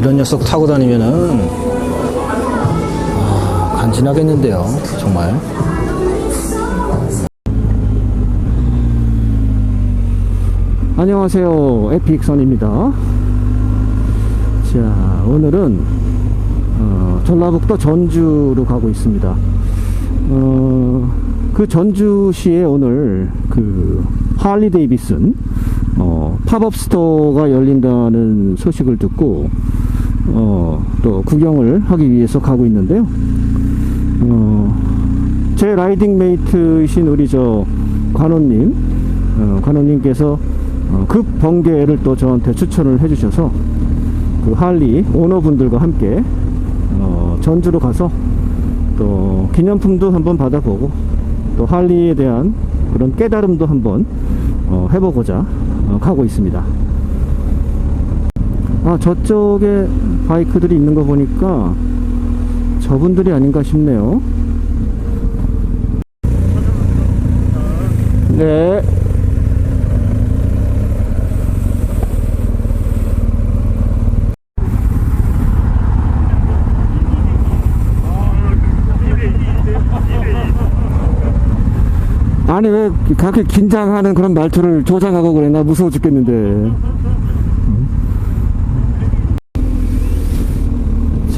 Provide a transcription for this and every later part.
이런 녀석 타고 다니면은 아, 간지나겠는데요, 정말. 안녕하세요, 에픽선입니다. 자, 오늘은 어, 전라북도 전주로 가고 있습니다. 어, 그 전주시에 오늘 그 할리 데이비슨 어, 팝업 스토어가 열린다는 소식을 듣고 어, 또 구경을 하기 위해서 가고 있는데요. 어, 제 라이딩 메이트이신 우리 저 관원님, 어, 관원님께서 어, 급 번개를 또 저한테 추천을 해주셔서 그 할리 오너분들과 함께 어, 전주로 가서 또 기념품도 한번 받아보고 또 할리에 대한 그런 깨달음도 한번 어, 해보고자 어, 가고 있습니다. 아 저쪽에 바이크들이 있는 거 보니까 저분들이 아닌가 싶네요. 네. 아니 왜 그렇게 긴장하는 그런 말투를 조장하고 그래 나 무서워 죽겠는데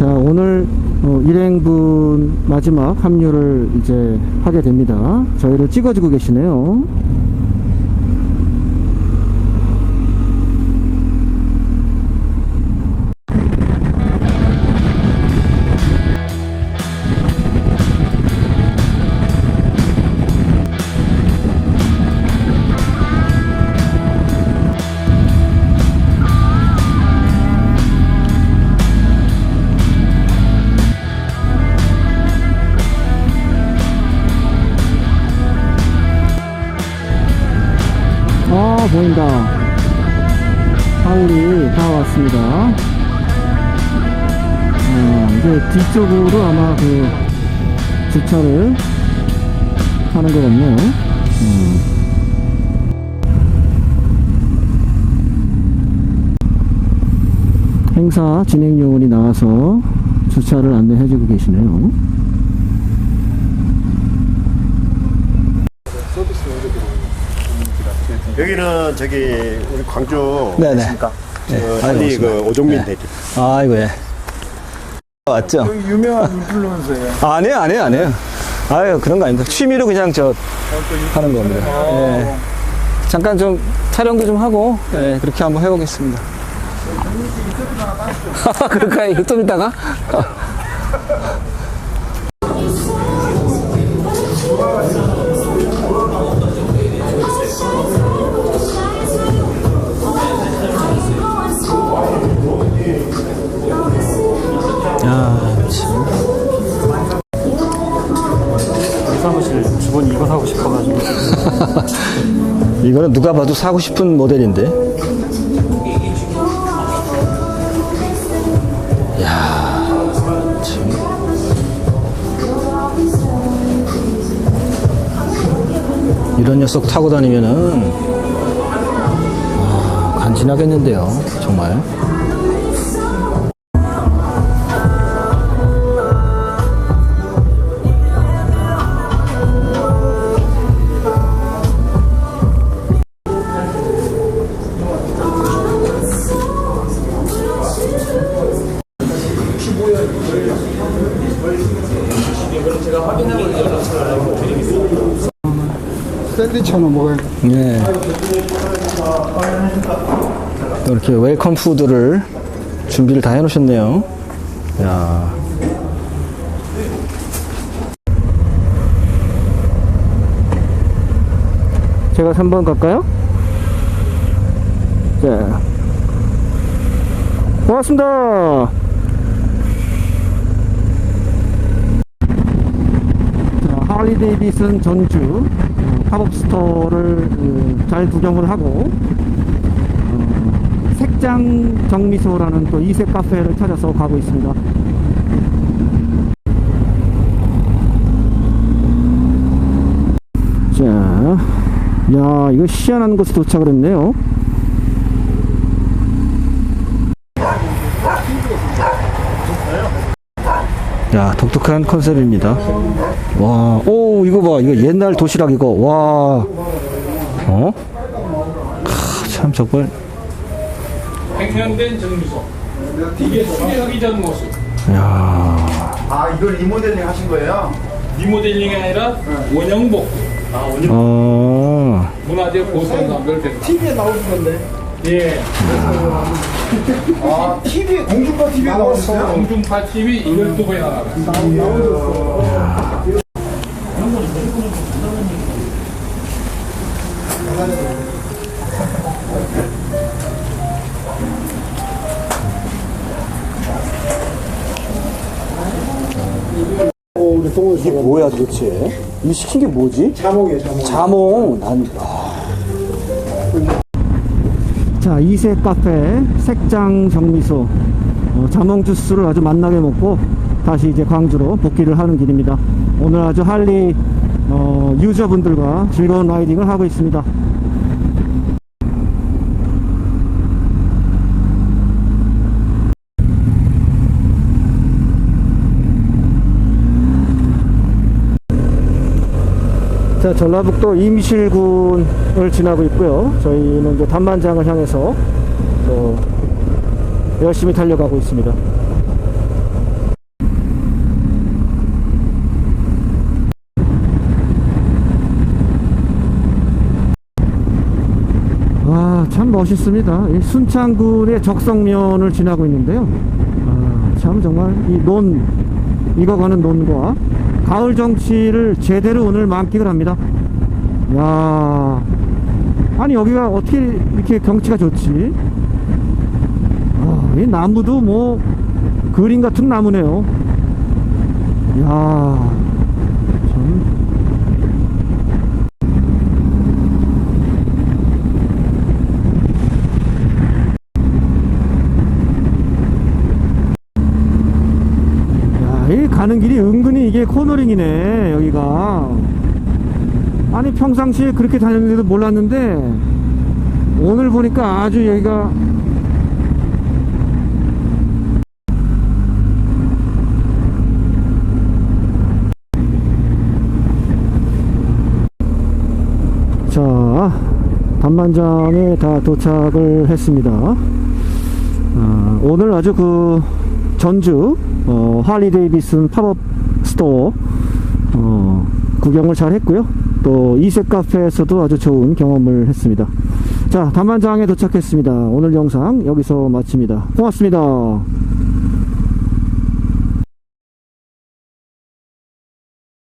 자 오늘 어, 일행분 마지막 합류를 이제 하게 됩니다. 저희를 찍어주고 계시네요 보인다. 하울이 다 왔습니다. 어, 이제 뒤쪽으로 아마 그 주차를 하는 것 같네요. 음. 행사 진행 요원이 나와서 주차를 안내해주고 계시네요 여기는 저기 우리 광주 네네. 있습니까? 네. 아이고, 할리 그 고맙습니다. 오종민 네. 대리. 아이고 예 왔죠? 유명한 인플루언서예요. 아니에요, 아니에요, 아니에요. 아유, 그런 거 아닙니다. 취미로 그냥 저 하는 겁니다. 예. 잠깐 좀 촬영도 좀 하고, 예, 그렇게 한번 해보겠습니다. 그럴까요? 이거 좀 이따가? 누가 봐도 사고 싶은 모델인데. 야, 참. 이런 녀석 타고 다니면은 아, 간지나겠는데요, 정말. 샌드위치는 먹어야 네. 또 이렇게 웰컴 푸드를 준비를 다 해놓으셨네요. 야. 제가 3번 갈까요? 자. 고맙습니다. 자, 할리 데이비슨 전주 어, 팝업 스토어를 어, 잘 구경을 하고 어, 색장 정미소라는 또 이색 카페를 찾아서 가고 있습니다. 자, 야 이거 희한한 곳에 도착을 했네요. 야, 독특한 컨셉입니다. 와, 오, 이거 봐. 이거 옛날 도시락 이거. 와. 어? 크, 참, 저걸. 팽현된 정미소. 이게 수리하기 전 모습. 야 아 이걸 리모델링 하신 거예요? 리모델링이 아니라 원형복. 어. 문화재 보상 감별 TV에 나오는 건데. 예. 아, TV, 공중파 TV에 나왔어요? 공중파 TV 12번이나 나갔어요. 이게 뭐야 도대체? 이 시킨 게 뭐지? 자몽이에요, 자몽. 자몽. 난. 아. 자, 이색 카페 색장 정미소 어, 자몽 주스를 아주 맛나게 먹고 다시 이제 광주로 복귀를 하는 길입니다. 오늘 아주 할리 어, 유저분들과 즐거운 라이딩을 하고 있습니다. 자, 전라북도 임실군을 지나고 있고요. 저희는 이제 단만장을 향해서 또 열심히 달려가고 있습니다. 아, 참 멋있습니다. 이 순창군의 적성면을 지나고 있는데요. 아, 참 정말 이 논, 익어가는 논과 가을 정치를 제대로 오늘 만끽을 합니다. 야 아니 여기가 어떻게 이렇게 경치가 좋지? 아, 이 나무도 뭐 그림 같은 나무네요. 야 참. 야, 이 가는 길이 은근히 이게 코너링이네, 여기가. 아니, 평상시에 그렇게 다녔는데도 몰랐는데, 오늘 보니까 아주 여기가. 자, 단만장에 다 도착을 했습니다. 아, 오늘 아주 그 전주 어, 할리 데이비슨 팝업 스토어 어, 구경을 잘 했고요. 또 이색 카페에서도 아주 좋은 경험을 했습니다. 자, 단만장에 도착했습니다. 오늘 영상 여기서 마칩니다. 고맙습니다.